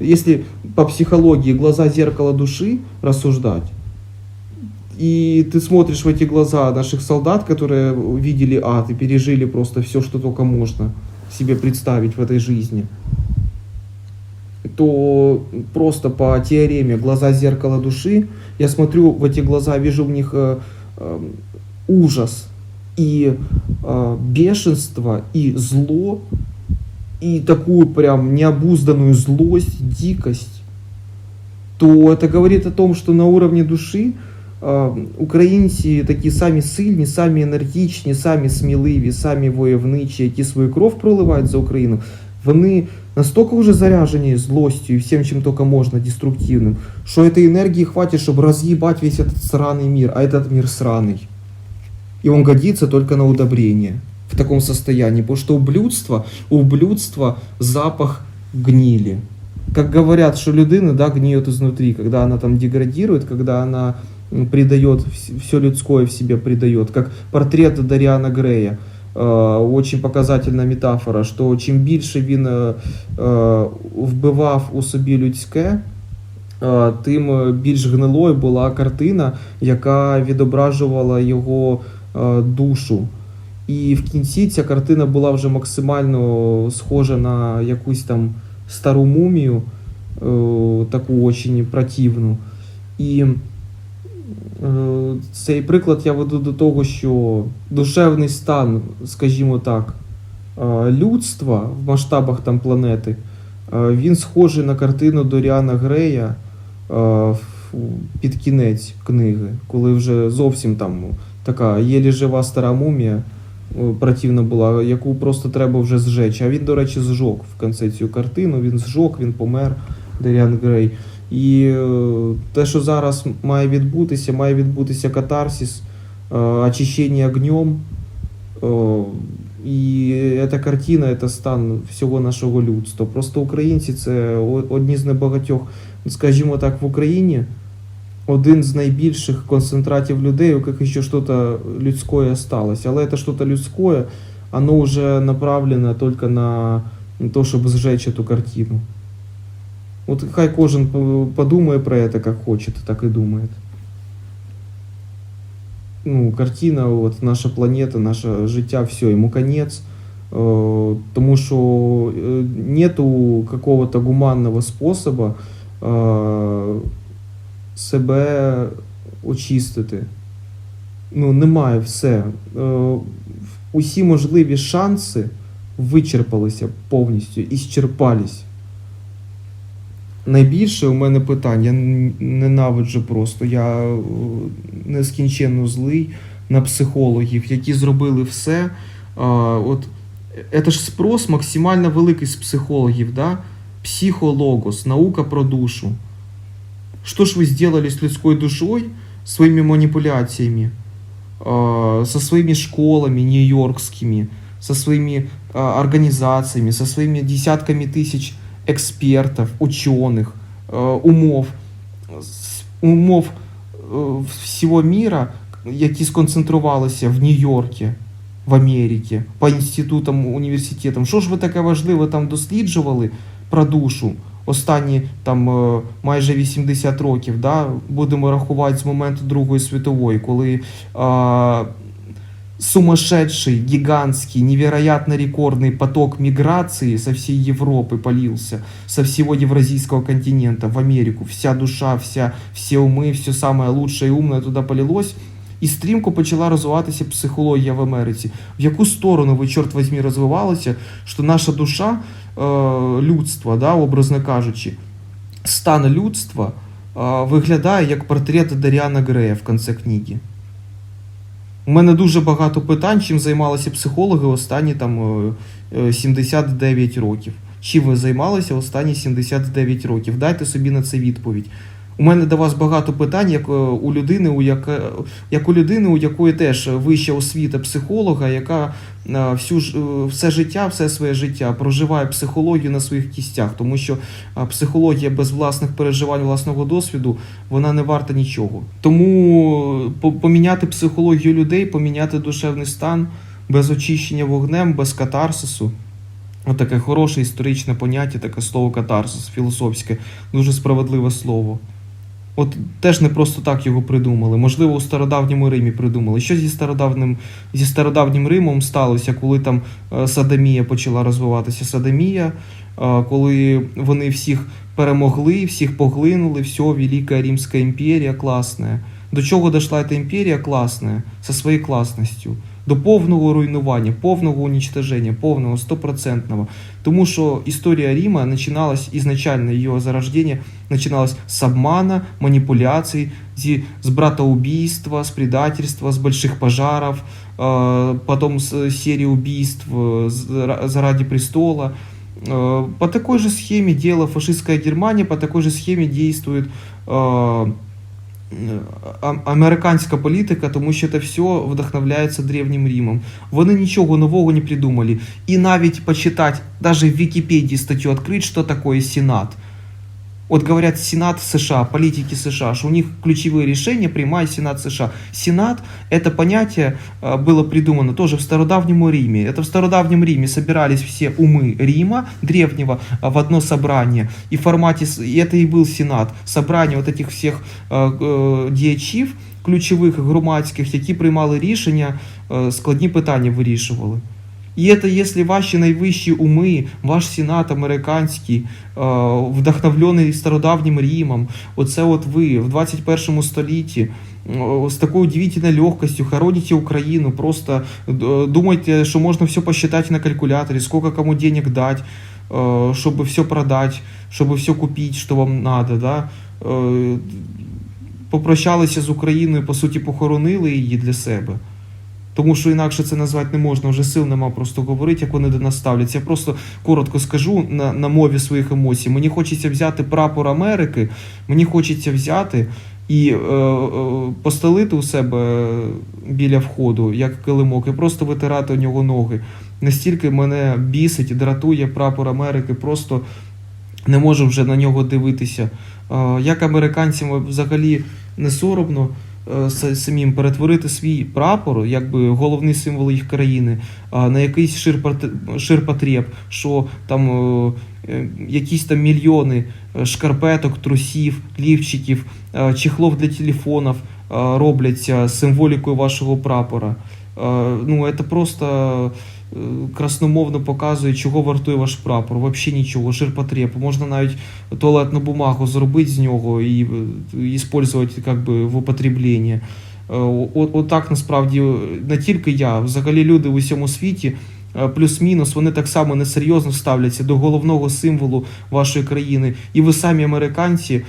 Если по психологии глаза зеркало души рассуждать, и ты смотришь в эти глаза наших солдат, которые видели ад и пережили просто все, что только можно себе представить в этой жизни, то просто по теореме глаза зеркало души, я смотрю в эти глаза, вижу в них э, э, ужас и э, бешенство и зло и такую прям необузданную злость, дикость, то это говорит о том, что на уровне души е, українці такі самі сильні, самі енергічні, самі сміливі, самі войовничі, які свою кров проливають за Україну, вони настільки вже заряжені злостю і всім, чим тільки можна, деструктивним, що этой энергии хватит, чтобы разъебать весь этот сраный мир, а этот мир сраный. И он годится только на удобрение В таком состоянии, потому что у блюдства, у блюдства запах гнили. Как говорят, что людина да, гниет изнутри, когда она там деградирует, когда она м, предает, все людское в себе предает. Как портрет Даріана Грея. Е, Очень показательна метафора, що чим більше він е, вбивав у собі людське, е, тим більш гнилою була картина, яка відображувала його е, душу. І в кінці ця картина була вже максимально схожа на якусь там стару мумію, е, таку очень противну. І е, цей приклад я веду до того, що душевний стан, скажімо так, е, людства в масштабах там планети, він схожий на картину Доріана Грея під кінець книги, коли вже зовсім там така єлі жива стара мумія противна була, яку просто треба вже зжечь. А він, до речі, зжог в кінці цю картину. Він зжог, він помер, Деріан Грей. І е, те, що зараз має відбутися, має відбутися катарсис, е, очищення огнем. Е, І ця картина це стан всього нашого людства. Просто українці це одні з небагатьох, скажімо так, в Україні один з найбільших концентратів людей, у яких ще щось людське осталось. Але це щось людське, оно вже направлено тільки на то, щоб зжечь эту картину. От хай кожен по- подумає про це, як хоче, так і думає. Ну, картина, от, наша планета, наше життя, все, йому конець. Е, Тому що е, нету какого-то гуманного способу е, себе очистити. Ну, немає все. Е, Усі можливі шанси вичерпалися повністю і щерпались. Найбільше у мене питань, я ненавиджу просто, я е, нескінченно злий на психологів, які зробили все. А, от, це ж спрос максимально великий з психологів, да? психологос, наука про душу. Что ж вы сделали с людской душой, своими манипуляциями, э, со своими школами нью-йоркскими, со своими э, организациями, со своими десятками тысяч экспертов, ученых, э, умов, с- умов э, всього міра, які сконцентрувалися в Нью-Йорку, в Америці, по інститутам, університетам. Що ж ви таке важливе там досліджували про душу? Останні там е, майже 80 років, да, будемо рахувати з моменту Другої світової, коли е, сумасшедший, гигантский, невероятно рекордный поток миграции со всей Европы полился, со всего евразийского континента в Америку. Вся душа, вся, все умы, все самое лучшее и умное туда полилось. І стрімко почала розвиватися психологія в Америці. В яку сторону ви, чорт возьмі, розвивалися, що наша душа е, людства, да, образно кажучи, стан людства е, виглядає як портрет Даріана Грея в кінці книги. У мене дуже багато питань, чим займалися психологи останні там е, е, 79 років. Чим ви займалися останні 79 років? Дайте собі на це відповідь. У мене до вас багато питань, як е, у людини, у яка, як у людини, у якої теж вища освіта психолога, яка е, всю е, все життя, все своє життя проживає психологію на своїх кістях, тому що психологія без власних переживань, власного досвіду, вона не варта нічого. Тому поміняти психологію людей, поміняти душевний стан без очищення вогнем, без катарсису. Отаке хороше історичне поняття, таке слово катарсис, філософське, дуже справедливе слово. От теж не просто так його придумали. Можливо, у стародавньому Римі придумали. Що зі стародавним, зі стародавнім Римом сталося, коли там е, садомія почала розвиватися? Садомія, е, коли вони всіх перемогли, всіх поглинули, все, Велика Римська імперія класна. До чого дійшла ця імперія класна, зі своєю класністю? До повного руйнування, повного уничтоження, повного стопроцентного. Тому що історія Рима починалась ізначально її зарождення начиналось с обмана, манипуляций, зи- с братоубийства, с предательства, с больших пожаров, э, потом с э, серии убийств э, за- заради престола. Э, По такой же схеме делала фашистская Германия, по такой же схеме действует э, а- американська політика, тому що це все вдохновляється Древнім Римом. Вони нічого нового не придумали. І навіть почитати, даже в Вікіпедії статтю відкрити, що таке Сенат. Вот говорят Сенат США, политики США, что у них ключевые решения принимает Сенат США. Сенат – это понятие э, было придумано тоже в стародавнем Риме. Это в стародавнем Риме собирались все умы Рима древнего э, в одно собрание. И в формате, с- и это и был Сенат, собрание вот этих всех э, э, діячів ключових громадських, які приймали рішення, е, складні питання вирішували. І це, якщо ваші найвищі уми, ваш сенат американський, е, вдохновлений стародавнім Римом, оце от ви в 21 столітті е, з такою удивительною легкостю хороните Україну, просто е, думаєте, що можна все посчитать на калькуляторі, сколько кому денег дать, щоб все продать, щоб все купить, що вам надо, да? Попрощалися з Україною, по суті, похоронили її для себе. Тому що інакше це назвати не можна, вже сил нема просто говорити, як вони до нас ставляться. Я просто коротко скажу на, на мові своїх емоцій. Мені хочеться взяти прапор Америки, мені хочеться взяти і е, е, постелити у себе біля входу, як килимок, і просто витирати у нього ноги. Настільки мене бісить і дратує прапор Америки, просто не можу вже на нього дивитися. Е, Як американцям взагалі не соромно самим перетворити свій прапор, якби головний символ їх країни, на якийсь ширпот- ширпотреб, що там е, е, якісь там мільйони е, шкарпеток, трусів, лівчиків, е, чехлов для телефонів е, робляться символікою вашого прапора. Е, Ну, це просто е, красномовно показує, чого вартує ваш прапор. Взагалі нічого, ширпотреб. Можна навіть туалетну бумагу зробити з нього і е, іспользувати как би, в употребленні. Е, От, от так насправді не тільки я, взагалі люди в усьому світі. е, Плюс-мінус, вони так само несерйозно ставляться до головного символу вашої країни. І ви самі американці е,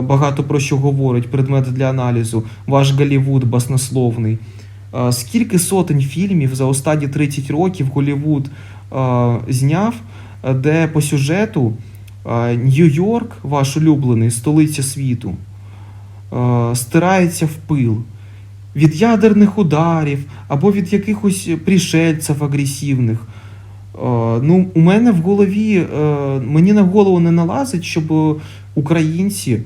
багато про що говорять, предмети для аналізу. Ваш Голлівуд баснословний. Е, Скільки сотень фільмів за останні 30 років Голлівуд е, зняв, е, де по сюжету Нью-Йорк, ваш улюблений, столиця світу, стирається в пил від ядерних ударів або від якихось пришельців агресивних. Ну, у мене в голові, мені на голову не налазить, щоб українці,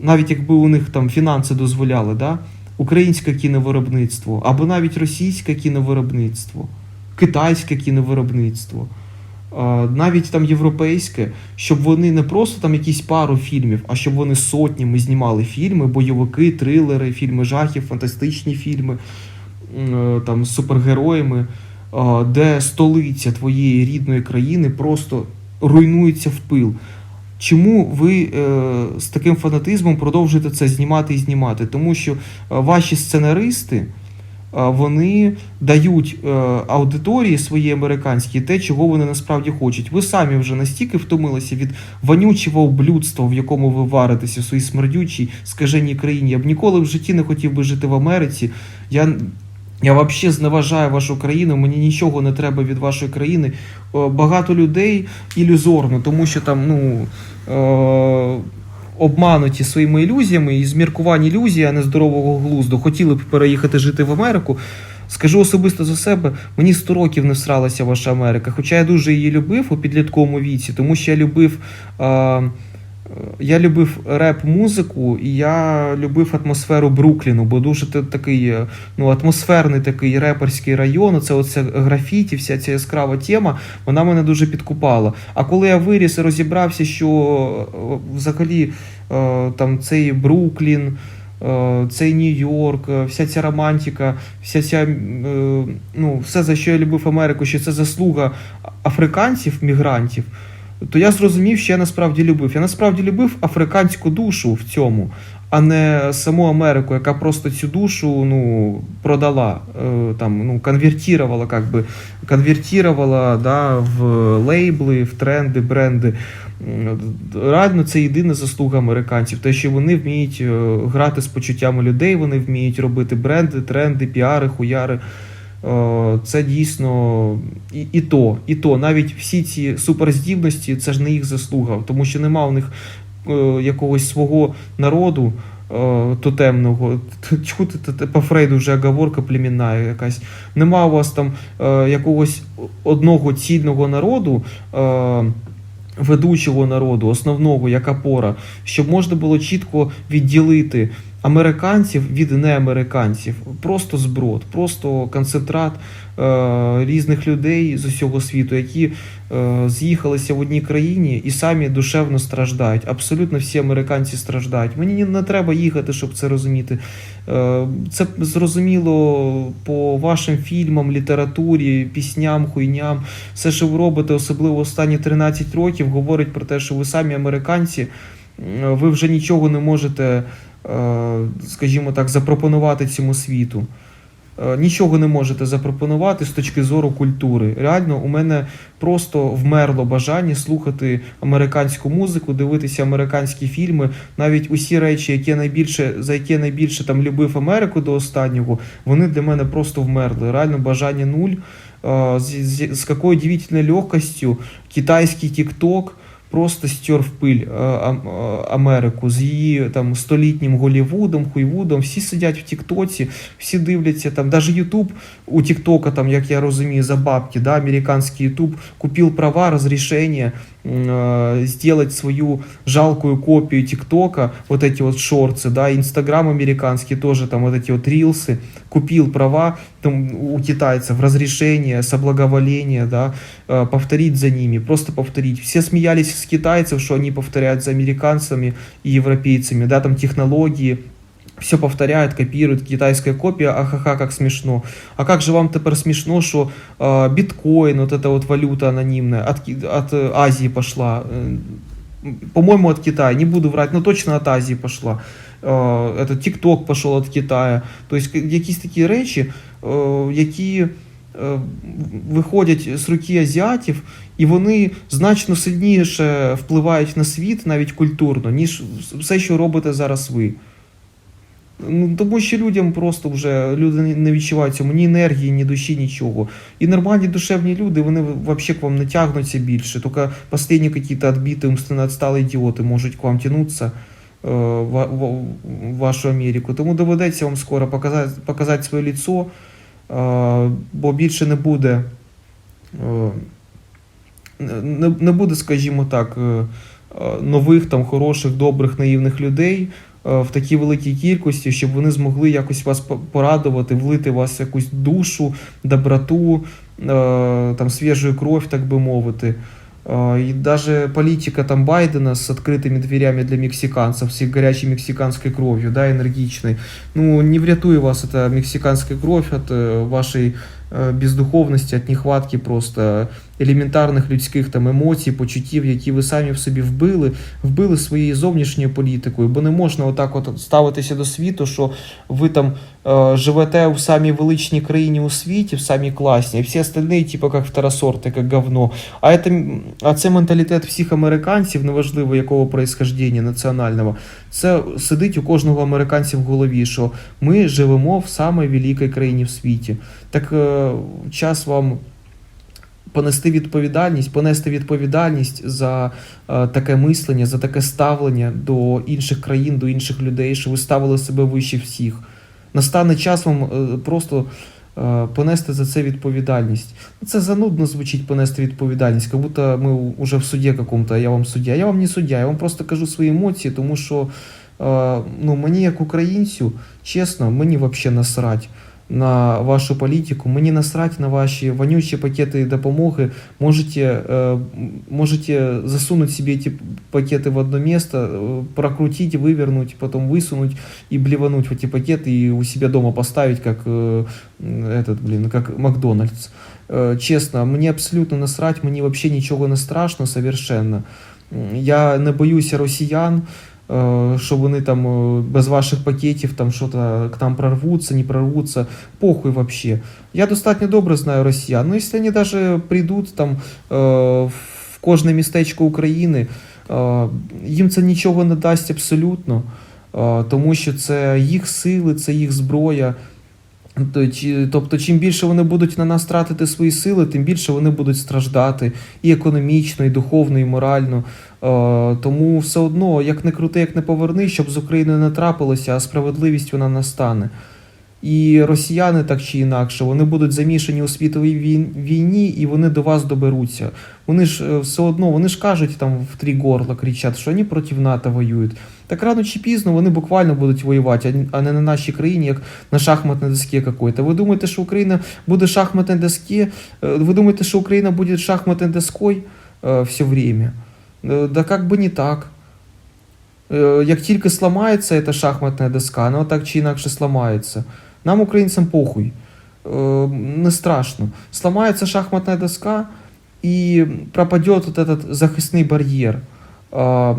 навіть якби у них там фінанси дозволяли, да, українське кіновиробництво, або навіть російське кіновиробництво, китайське кіновиробництво, навіть там європейське, щоб вони не просто там якісь пару фільмів, а щоб вони сотнями знімали фільми, бойовики, трилери, фільми жахів, фантастичні фільми е, там з супергероями, де столиця твоєї рідної країни просто руйнується в пил. Чому ви е, з таким фанатизмом продовжуєте це знімати і знімати? Тому що е, ваші сценаристи е, вони дають аудиторії своїй американській те, чого вони насправді хочуть. Ви самі вже настільки втомилися від вонючого облюдства, в якому ви варитеся в своїй смердючій, скаженій країні. Я б ніколи в житті не хотів би жити в Америці. Я я взагалі зневажаю вашу країну, мені нічого не треба від вашої країни. Е, Багато людей ілюзорно, тому що там, ну. Е- Обмануті своїми ілюзіями і зміркувань ілюзії, а не здорового глузду, хотіли б переїхати жити в Америку. Скажу особисто за себе, мені 100 років не всралася ваша Америка. Хоча я дуже її любив у підлітковому віці, тому що я любив е- Я любив реп-музику, і я любив атмосферу Брукліну, бо дуже такий е, ну, атмосферний такий реперський район. Це оце графіті, вся ця яскрава тема, вона мене дуже підкупала. А коли я виріс і розібрався, що е, взагалі е, там цей Бруклін, цей Нью-Йорк, вся ця романтика, вся ця, ну, все, за що я любив Америку, що це заслуга африканців, мігрантів, то я зрозумів, що я насправді любив. Я насправді любив африканську душу в цьому, а не саму Америку, яка просто цю душу ну, продала, е, там, ну, конвертувала, как би, конвертувала да, в лейбли, в тренди, бренди. Реально, це єдина заслуга американців, те, що вони вміють е, грати з почуттями людей, вони вміють робити бренди, тренди, піари, хуяри. Е, Це дійсно і, і то, і то, навіть всі ці суперздібності, це ж не їх заслуга, тому що нема у них е, якогось свого народу е, тотемного. Ти- по Фрейду вже оговорка племінна якась. Нема у вас там якогось одного цільного народу. Ведучого народу, основного як опора, щоб можна було чітко відділити американців від неамериканців. Просто зброд, просто концентрат е, різних людей з усього світу, які е, з'їхалися в одній країні і самі душевно страждають. Абсолютно всі американці страждають. Мені не треба їхати, щоб це розуміти. Е, Це зрозуміло по вашим фільмам, літературі, пісням, хуйням. Все, що ви робите, особливо останні 13 років, говорить про те, що ви самі американці, ви вже нічого не можете, е, скажімо так, запропонувати цьому світу. Е, Нічого не можете запропонувати з точки зору культури. Реально, у мене просто вмерло бажання слухати американську музику, дивитися американські фільми. Навіть усі речі, які найбільше за які я найбільше там любив Америку до останнього, вони для мене просто вмерли. Реально бажання нуль. Е, З, з, з якою удивительною легкостю китайський TikTok просто стер в пиль Ам- Америку з її там столітнім Голівудом, Хуйвудом. Всі сидять в Тіктоці, всі дивляться там, навіть Ютуб у Тіктока, там, як я розумію, за бабки, да, американський Ютуб купив права, розрішення сделать свою жалкую копию ТикТока, вот эти вот шорты, да, Инстаграм американский тоже, там вот эти вот рилсы, купил права там, у китайцев, разрешение, соблаговоление, да, э, повторить за ними, просто повторить. Все смеялись с китайцев, что они повторяют за американцами и европейцами, да, там технологии, все повторяют, копируют, китайская копия, ахаха, как смешно. А как же вам теперь смешно, что э, биткоин, вот эта вот валюта анонимная, от, Ки- от э, Азии пошла, э, по-моему, от Китая, не буду врать, но точно от Азии пошла. Э, этот ТикТок пошел от Китая. То есть к- якісь такі речі, е, які е, виходять з руки азіатів, і вони значно сильніше впливають на світ, навіть культурно, ніж все, що робите зараз ви. Ну, тому що людям просто вже люди не- відчувають цьому ні енергії, ні душі, нічого. І нормальні душевні люди, вони взагалі к вам не тягнуться більше. Тільки останні якісь відбиті, умственно відсталі ідіоти можуть к вам тягнутися е, в, в, в вашу Америку. Тому доведеться вам скоро показати, показати своє лицо, е, бо більше не буде. е, не, не буде, скажімо так, е, е, нових там хороших, добрих, наївних людей в такій великій кількості, щоб вони змогли якось вас по- порадувати, влити вас якусь душу, доброту, е, там свіжу кров, так би мовити. Е, І даже політика там Байдена з відкритими дверями для мексиканців, з їх гарячою мексиканською кров'ю, да, енергічною. Ну, не врятує вас эта мексиканська кров е, вашої е, бездуховності, від нехватки просто елементарних людських там емоцій, почуттів, які ви самі в собі вбили, вбили своєю зовнішньою політикою, бо не можна отак от ставитися до світу, що ви там е, живете в самій величній країні у світі, в самій класній, а всі остальні, типу, як второсорти, як говно. А, це, а це менталітет всіх американців, неважливо якого происхождення національного, це сидить у кожного американця в голові, що ми живемо в самій великій країні в світі. Так е, час вам понести відповідальність, понести відповідальність за е, таке мислення, за таке ставлення до інших країн, до інших людей, що ви ставили себе вище всіх. Настане час вам е, просто е, понести за це відповідальність. Це занудно звучить понести відповідальність, як будто ми вже в суді какому-то, а я вам суддя. Я вам не суддя, я вам просто кажу свої емоції, тому що ну, мені як українцю, чесно, мені взагалі насрать на вашу політику, мені насрать на ваші вонючі пакети допомоги. Можете, э, можете засунуть себе эти пакеты в одно место, э, прокрутить, вывернуть, потом высунуть и блевануть в эти пакеты и у себя дома поставить, как э, этот, блин, как Макдональдс. Э, Чесно, мені абсолютно насрать, мені вообще нічого не страшно совершенно. М, Я не боюся росіян, е, що вони там е, без ваших пакетів там що-то к нам прорвуться, не прорвуться. Похуй вообще. Я достатньо добре знаю росіян. Ну, якщо вони даже прийдуть там е, в кожне містечко України, їм це нічого не дасть абсолютно, тому що це їх сили, це їх зброя. То- Тобто, чим більше вони будуть на нас тратити свої сили, тим більше вони будуть страждати і економічно, і духовно, і морально. Е, Тому все одно, як не крути, як не поверни, щоб з Україною не трапилося, а справедливість вона настане. І росіяни так чи інакше, вони будуть замішані у світовій війні, і вони до вас доберуться. Вони ж е, все одно, вони ж кажуть там в три горла кричать, що вони проти НАТО воюють. Так рано чи пізно вони буквально будуть воювати, а не на нашій країні, як на шахматній доскі какой-то. Ви думаєте, що Україна буде шахматною доски? Е, Ви думаєте, що Україна буде шахматною доскою е, все время? Е, Да как бы не так. Як тільки сламається ця шахматна доска, вона так чи інакше сламається. Нам, українцям, похуй. Е, Не страшно. Сламається шахматна доска і пропаде вот этот захисний бар'єр. Е,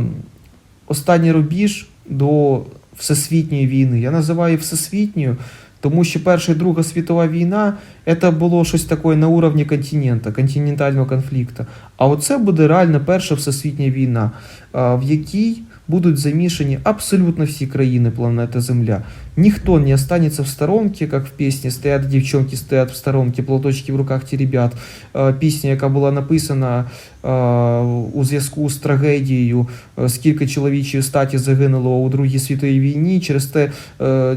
Останній рубіж до всесвітньої війни. Я називаю всесвітньою, тому що Перша і Друга світова війна це було щось таке на уровні континента, континентального конфлікту. А оце буде реально перша всесвітня війна, а, в якій будуть замішані абсолютно всі країни планети Земля. Ніхто не останется в сторонке, как в пісні «Стоять дівчонки, стоять в сторонке, платочки в руках ті ребят». Е, Пісня, яка була написана е, у зв'язку з трагедією, е, скільки чоловічої статі загинуло у Другій світовій війні. Через те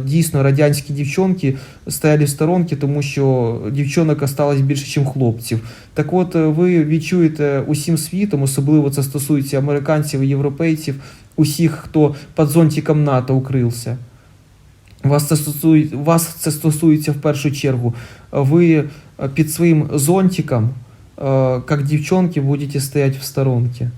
дійсно радянські дівчонки стояли в сторонці, тому що дівчонок осталось більше, ніж хлопців. Так от, ви відчуєте усім світом, особливо це стосується американців і європейців, усіх, хто під зонтиком НАТО укрився. Вас це стосується, вас це стосується в першу чергу. Ви е, під своїм зонтиком, е, як дівчонки, будете стояти в сторонці.